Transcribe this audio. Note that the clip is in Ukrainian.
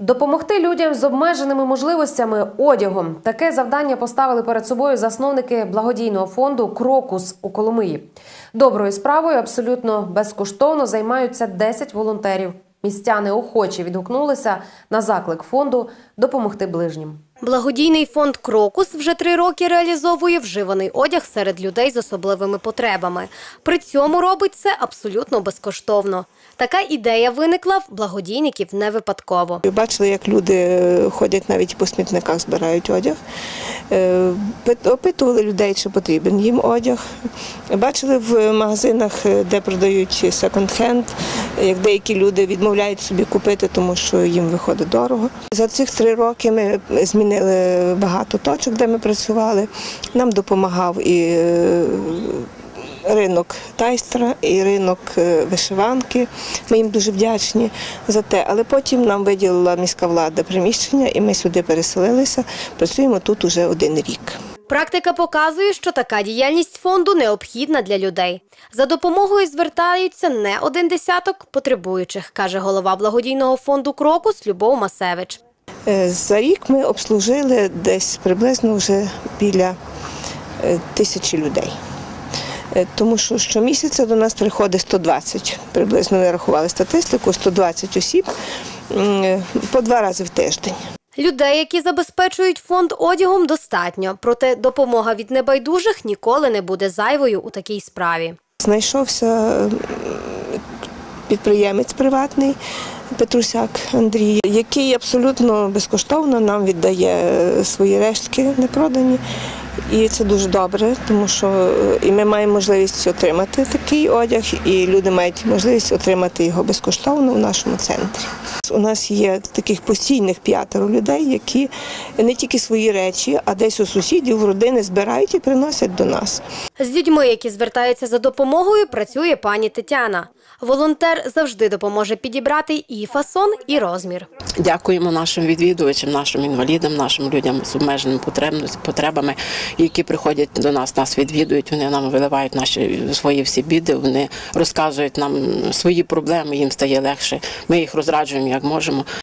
Допомогти людям з обмеженими можливостями одягом. Таке завдання поставили перед собою засновники благодійного фонду Крокус у Коломиї. Доброю справою абсолютно безкоштовно займаються 10 волонтерів. Містяни охоче відгукнулися на заклик фонду допомогти ближнім. Благодійний фонд Крокус вже три роки реалізовує вживаний одяг серед людей з особливими потребами. При цьому робить це абсолютно безкоштовно. Така ідея виникла в благодійників не випадково. Бачили, як люди е, ходять навіть по смітниках, збирають одяг. Е, Опитували людей, чи потрібен їм одяг. Бачили в магазинах, е, де продають секонд-хенд, як деякі люди відмовляють собі купити, тому що їм виходить дорого. За цих три роки ми змінили багато точок, де ми працювали. Нам допомагав і е, ринок тайстра і ринок е, вишиванки. Ми їм дуже вдячні за те. Але потім нам виділила міська влада приміщення, і ми сюди переселилися. Працюємо тут уже один рік. Практика показує, що така діяльність фонду необхідна для людей. За допомогою звертаються не один десяток потребуючих, каже голова благодійного фонду Крокус Любов Масевич. Е, За рік ми обслужили десь приблизно вже біля е, тисячі людей. Е, Тому що щомісяця до нас приходить 120, приблизно ми рахували статистику, 120 осіб по два рази в тиждень. Людей, які забезпечують фонд одягом, достатньо, проте допомога від небайдужих ніколи не буде зайвою у такій справі. Знайшовся підприємець приватний Петрусяк Андрій, який абсолютно безкоштовно нам віддає е, свої рештки непродані. І це дуже добре, тому що е, і ми маємо можливість отримати такий одяг, і люди мають можливість отримати його безкоштовно у нашому центрі. У нас є таких постійних п'ятеро людей, які не тільки свої речі, а десь у сусідів, у родини збирають і приносять до нас. З людьми, які звертаються за допомогою, працює пані Тетяна. Волонтер завжди допоможе підібрати і фасон, і розмір. Дякуємо нашим відвідувачам, нашим інвалідам, нашим людям з обмеженими потребами, які приходять до нас, нас відвідують. Вони нам виливають наші свої всі біди. Вони розказують нам свої проблеми. Їм стає легше. Ми їх розраджуємо як можемо.